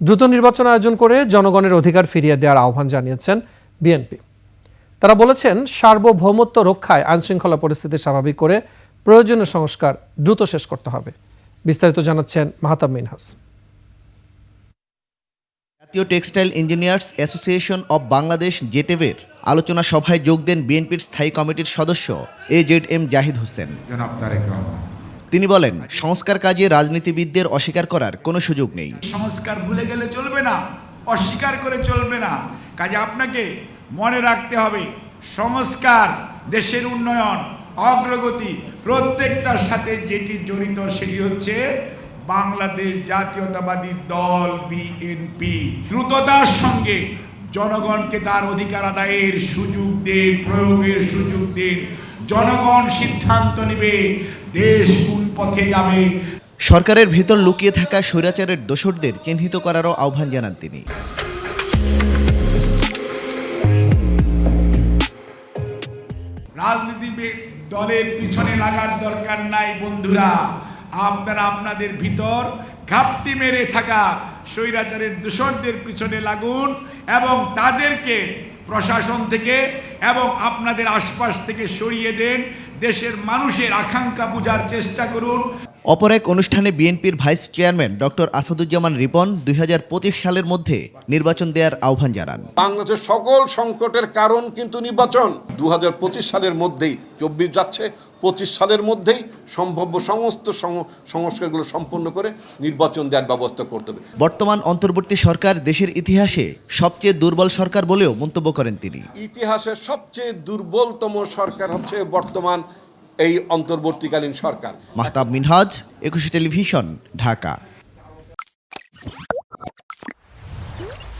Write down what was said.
দ্রুত নির্বাচন আয়োজন করে জনগণের অধিকার ফিরিয়ে দেওয়ার আহ্বান জানিয়েছেন বিএনপি। তারা বলেছেন সার্বভৌমত্ব রক্ষায় আইনশৃঙ্খলা পরিস্থিতি স্বাভাবিক করে প্রয়োজনীয় সংস্কার দ্রুত শেষ করতে হবে বিস্তারিত জানাচ্ছেন মাহাতাব মিনহাস। জাতীয় textile engineers association of Bangladesh জেটেভের আলোচনা সভায় যোগ দেন বিএনপির স্থায়ী কমিটির সদস্য A Z M Zahid Hossain. জনাব তারেক রহমান তিনি বলেন, সংস্কার কাজে রাজনীতিবিদদের অস্বীকার করার কোনো সুযোগ নেই। সংস্কার ভুলে গেলে চলবে না, অস্বীকার করে চলবে না। কাজে আপনাকে মনে রাখতে হবে, সংস্কার দেশের উন্নয়ন, অগ্রগতি প্রত্যেকটার সাথে যেটি জড়িত সেটি হচ্ছে বাংলাদেশ জাতীয়তাবাদী দল, বিএনপি। দ্রুততার সঙ্গে জনগণকে তার অধিকার আদায়ের সুযোগ দিন, প্রয়োগের সুযোগ দিন। জনগণ সিদ্ধান্ত নেবে দেশ কোন পথে যাবে? সরকারের ভেতর লুকিয়ে থাকা স্বৈরাচারের দোসরদের চিহ্নিত করারও আহ্বান জানান তিনি। রাজনীতি দলের পিছনে লাগার দরকার নাই বন্ধুরা। আপনারা আপনাদের ভিতর ঘাপটি মেরে থাকা স্বৈরাচারের দূষণদের পিছনে লাগুন এবং তাদেরকে প্রশাসন থেকে এবং আপনাদের আশপাশ থেকে সরিয়ে দেন দেশের মানুষের আকাঙ্ক্ষা বোঝার চেষ্টা করুন। অপর এক অনুষ্ঠানে বিএনপির vice chairman doctor Asaduzzaman Ripon দুই হাজার পঁচিশ সালের মধ্যে নির্বাচন দেওয়ার আহ্বান জানান। বাংলাদেশের সকল সংকটের কারণ কিন্তু নির্বাচন। দু হাজার পঁচিশ সালের মধ্যেই চব্বিশ যাচ্ছে পঁচিশ সালের মধ্যেই সম্ভাব্য সমস্ত সং- সংস্কারগুলো সম্পন্ন করে নির্বাচন দেওয়ার ব্যবস্থা করতে হবে। বর্তমান অন্তর্বর্তী সরকার দেশের ইতিহাসে সবচেয়ে দুর্বল সরকার বলেও মন্তব্য করেন তিনি। ইতিহাসের সবচেয়ে দুর্বলতম সরকার হচ্ছে বর্তমান এই অন্তর্বর্তীকালীন সরকার। মাহতাব মিনহাজ একুশে টেলিভিশন ঢাকা।